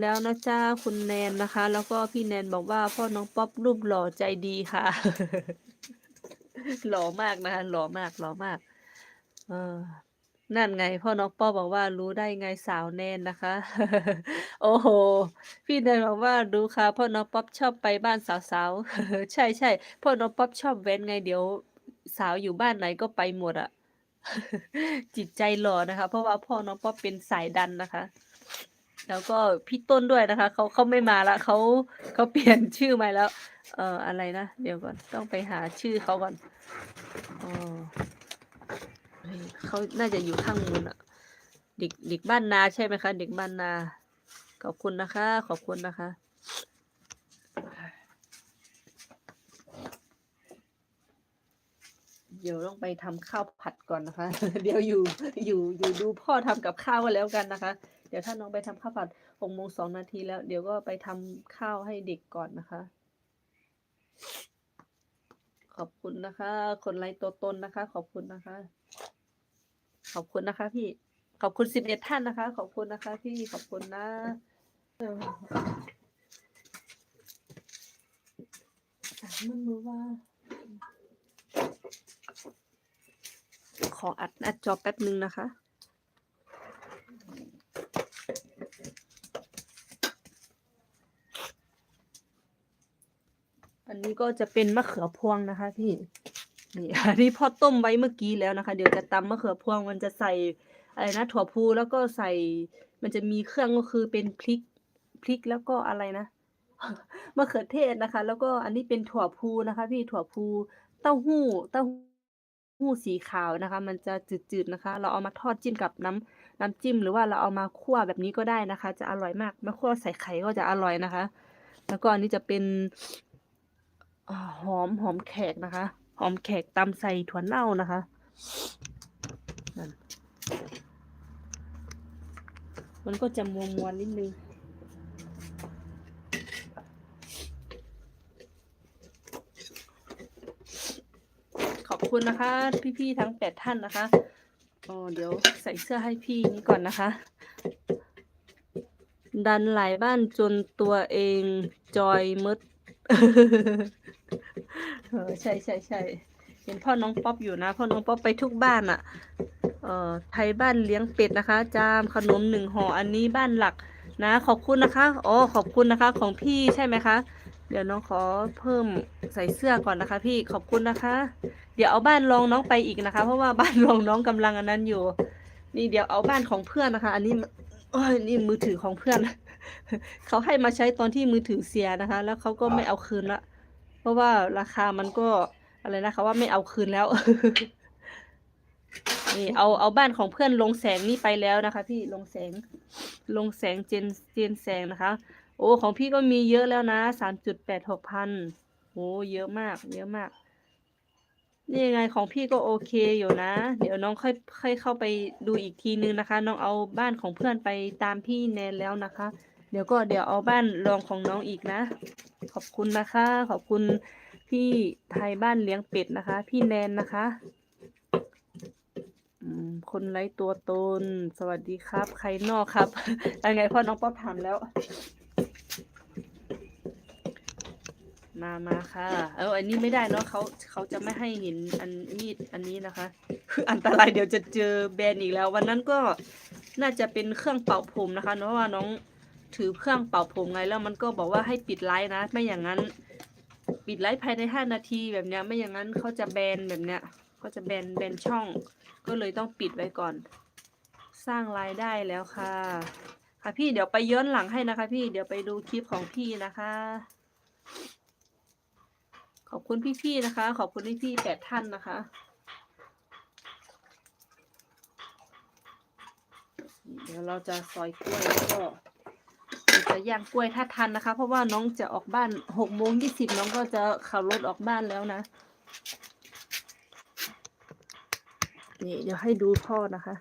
แล้วนะจ้าคุณแนนนะคะ แล้วก็พี่แนนบอกว่าพ่อน้องป๊อปรูปหล่อใจดีค่ะ หล่อมากนะคะหล่อมากหล่อมาก เออนั่นไง พ่อน้องป๊อปบอกว่ารู้ได้ไงสาวแนนนะคะ โอ้โห พี่แนนบอกว่ารู้ค่ะ พ่อน้องป๊อปชอบไปบ้านสาวๆ ใช่ใช่พ่อน้องป๊อปชอบแว้นไงเดี๋ยว สาวอยู่บ้านไหนก็ไปหมดอะจิตใจหล่อนะคะ เพราะว่าพ่อน้องป๊อปเป็นสายดันนะคะ แล้วก็พี่ต้นด้วยนะคะเขาเขาไม่มาละเขาเขาเปลี่ยนชื่อใหม่แล้ว เอ่ออะไรนะเดี๋ยวก่อนต้องไปหาชื่อเขาก่อนอ๋อเขาน่าจะอยู่ข้างมูลอะเด็กเด็กบ้านนาใช่ไหมคะ เด็กบ้านนาขอบคุณนะคะ ขอบคุณนะคะเดี๋ยวต้องไปทำข้าวผัดก่อนนะคะ เดี๋ยวอยู่อยู่อยู่ดูพ่อทำกับข้าวก็แล้วกันนะคะ เดี๋ยวถ้าน้องไปทำข้าวผัดหกโมงสองนาทีแล้ว เดี๋ยวก็ไปทำข้าวให้เด็กก่อนนะคะ ขอบคุณนะคะคนไลค์ตัวตนนะคะ ขอบคุณนะคะ ขอบคุณนะคะ พี่ ขอบคุณสิบเอ็ดท่านนะคะ ขอบคุณนะคะ พี่ขอบคุณนะมันรู้ว่า ขออัดหน้าจอแป๊บนึงนะคะ อันนี้ก็จะเป็นมะเขือพวงนะคะ พี่นี่อันนี้พอต้มไว้เมื่อกี้แล้วนะคะ เดี๋ยวจะตำมะเขือพวงมันจะใส่อะไรนะถั่วพูแล้วก็ใส่ มันจะมีเครื่องก็คือเป็นพริกพริกแล้วก็อะไรนะมะเขือเทศนะคะ แล้วก็อันนี้เป็นถั่วพูนะคะ พี่ถั่วพูเต้าหู้เต้าหู้สีขาวนะคะ มันจะจืดๆนะคะ เราเอามาทอดจิ้มกับน้ำน้ำจิ้ม หรือว่าเราเอามาคั่วแบบนี้ก็ได้นะคะ จะอร่อยมากมาคั่วใส่ไข่ก็จะอร่อยนะคะ แล้วก็อันนี้จะเป็น หอมหอมแขกนะคะ หอมแขกตำใส่ถั่วเน่านะคะนั่นมันก็จะมวลมวลนิดนึงขอบคุณนะคะ พี่ๆทั้งแปดท่านนะคะอ๋อเดี๋ยวใส่เสื้อให้พี่นี้ก่อนนะคะ ดันหลายบ้านจนตัวเองจอยมด เออใช่ใช่ใช่เห็นพ่อน้องป๊อปอยู่นะพ่อน้องป๊อปไปทุกบ้านอะ่ะเอ่อไทยบ้านเลี้ยงเป็ดนะคะ จามขนมหนึ่งห่ออันนี้บ้านหลักนะ ขอบคุณนะคะอ๋อขอบคุณนะคะของพี่ใช่ไหมคะเดี๋ยวน้องขอเพิ่มใส่เสื้อก่อนนะคะ พี่ขอบคุณนะคะ เดี๋ยวเอาบ้านรองน้องไปอีกนะคะ เพราะว่าบ้านรองน้องกำลังอันนั้นอยู่ นี่เดี๋ยวเอาบ้านของเพื่อนนะคะ อันนี้โอ้ยนี่มือถือของเพื่อนเขาให้มาใช้ตอนที่มือถือเสียนะคะ แล้วเขาก็ไม่เอาคืนละ เพราะว่าราคามันก็อะไรนะคะว่าไม่เอาคืนแล้ว นี่เอาเอาบ้านของเพื่อนลงแสงนี่ไปแล้วนะคะ พี่ลงแสง ลงแสงเจนเจนแสงนะคะ โอ้ของพี่ก็มีเยอะแล้วนะสามจุดแปดหกพันโอ้เยอะมาก เยอะมาก นี่ยังไงของพี่ก็โอเคอยู่นะ เดี๋ยวน้องค่อยค่อยเข้าไปดูอีกทีนึงนะคะ น้องเอาบ้านของเพื่อนไปตามพี่แนนแล้วนะคะ เดี๋ยวก็เดี๋ยวเอาบ้านรองของน้องอีกนะ ขอบคุณนะคะ ขอบคุณพี่ไทยบ้านเลี้ยงเป็ดนะคะ พี่แนนนะคะคนไร้ตัวตน สวัสดีครับ ใครนอกครับยังไงพ่อน้องป๊อปถามแล้ว มามาค่ะ เอออันนี้ไม่ได้เนาะเขาเขาจะไม่ให้เห็นอันมีดอันนี้นะคะ คืออันตรายเดี๋ยวจะเจอแบรนด์อีกแล้ว วันนั้นก็น่าจะเป็นเครื่องเป่าผมนะคะเพราะว่าน้อง ถือเครื่องเป่าผมไงแล้วมันก็บอกว่าให้ปิดไลฟ์นะ ไม่อย่างนั้น ปิดไลฟ์ภายในห้านาทีแบบเนี้ย ไม่อย่างนั้นเขาจะแบนแบบเนี้ยเขาจะแบนแบนช่อง ก็เลยต้องปิดไว้ก่อน สร้างรายได้แล้วค่ะ ค่ะพี่เดี๋ยวไปย้อนหลังให้นะคะ พี่เดี๋ยวไปดูคลิปของพี่นะคะ ขอบคุณพี่ๆนะคะ ขอบคุณพี่ๆแปดท่านนะคะเดี๋ยวเราจะซอยกล้วยแล้วก็ จะย่างกล้วยถ้าทันนะคะ เพราะว่าน้องจะออกบ้านหกโมงยี่สิบน้องก็จะขับรถออกบ้านแล้วนะนี่เดี๋ยวให้ดูพ่อนะคะ